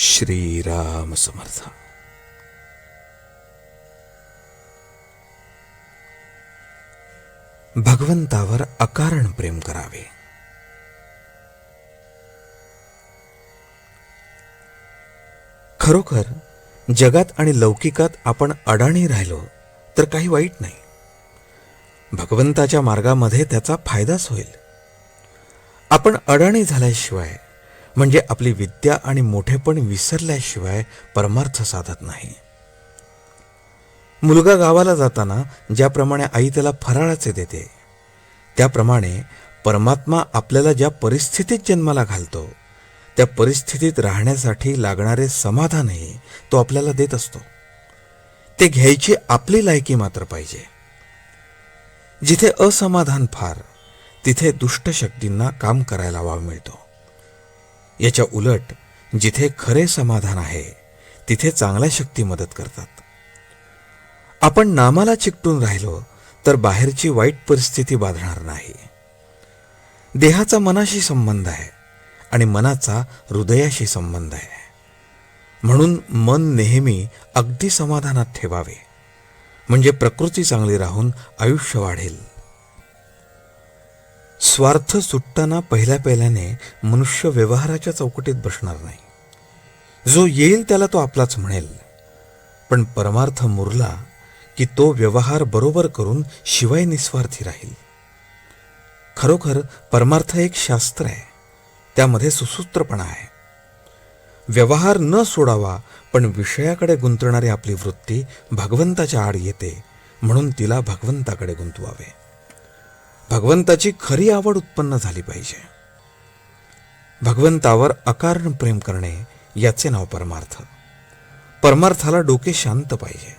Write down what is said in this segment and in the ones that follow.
श्रीराम समर्थ. भगवंतावर अकारण प्रेम करावे. खरोखर जगात आणि लौकिकात आपण अडाणी राहिलो तर काही वाईट नाही. भगवंताच्या मार्गामध्ये त्याचा फायदाच होईल. आपण अडाणी झाल्याशिवाय म्हणजे आपली विद्या आणि मोठेपण विसरल्याशिवाय परमार्थ साधत नाही. मुलगा गावाला जाताना ज्याप्रमाणे आई त्याला फराळाचे देते त्याप्रमाणे परमात्मा आपल्याला ज्या परिस्थितीत जन्माला घालतो त्या परिस्थितीत राहण्यासाठी लागणारे समाधानही तो आपल्याला देत असतो. ते घ्यायची आपली लायकी मात्र पाहिजे. जिथे असमाधान फार तिथे दुष्ट शक्तींना काम करायला वाव मिळतो. याच्या उलट जिथे खरे समाधान आहे तिथे चांगल्या शक्ती मदत करतात. आपण नामाला चिकटून राहिलो तर बाहेरची वाईट परिस्थिती बाधणार नाही. देहाचा मनाशी संबंध आहे आणि मनाचा हृदयाशी संबंध आहे. म्हणून मन नेहमी अगदी समाधानात ठेवावे. म्हणजे प्रकृती चांगली राहून आयुष्य वाढेल. स्वार्थ सुटताना पहिल्या पहिल्याने मनुष्य व्यवहाराच्या चौकटीत बसणार नाही. जो येईल त्याला तो आपलाच म्हणेल. पण परमार्थ मुरला की तो व्यवहार बरोबर करून शिवाय निस्वार्थी राहील. खरोखर परमार्थ एक शास्त्र आहे. त्यामध्ये सुसूत्रपणा आहे. व्यवहार न सोडावा पण विषयाकडे गुंतणारी आपली वृत्ती भगवंताच्या आड येते म्हणून तिला भगवंताकडे गुंतवावे. भगवंताची खरी आवड उत्पन्न झाली पाहिजे. भगवंतावर अकारण प्रेम करणे याचे नाव परमार्थ. परमार्थाला डोके शांत पाहिजे.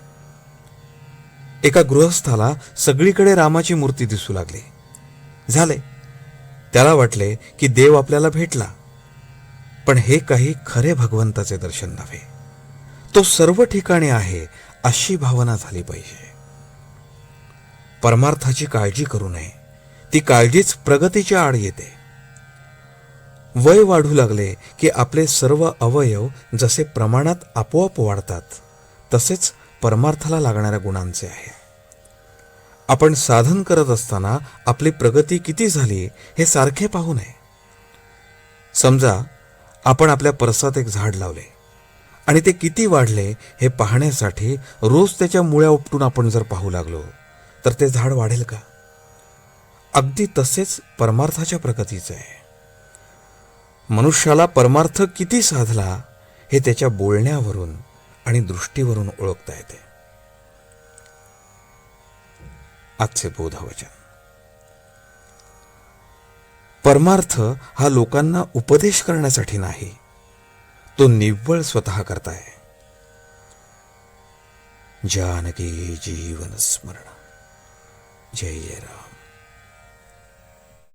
एका गृहस्थाला सगळीकडे रामाची मूर्ती दिसू लागली. झाले. त्याला वाटले की देव आपल्याला भेटला. पण हे काही खरे भगवंताचे दर्शन नव्हे. तो सर्व ठिकाणी आहे अशी भावना झाली पाहिजे. परमार्थाची काळजी करू नये. ती काळजीच प्रगतीच्या आड येते. वय वाढू लागले की आपले सर्व अवयव जसे प्रमाणात आपोआप वाढतात तसेच परमार्थाला लागणाऱ्या गुणांचे आहे. आपण साधन करत असताना आपली प्रगती किती झाली हे सारखे पाहू नये. समजा आपण आपल्या परसात एक झाड लावले आणि ते किती वाढले हे पाहण्यासाठी रोज त्याच्या मुळ्या उपटून आपण जर पाहू लागलो तर ते झाड वाढेल का? अगदी तसेच परमार्थाच्या प्रगतीचे. आहे मनुष्याला परमार्थ किती साधला हे त्याच्या बोलण्यावरून आणि दृष्टीवरून ओळखता येते. आजचे बोधवचन. परमार्थ हा लोकांना उपदेश करण्यासाठी नाही तो निव्वळ स्वतः करताय. जानकी जीवन स्मरण. जय जय राम.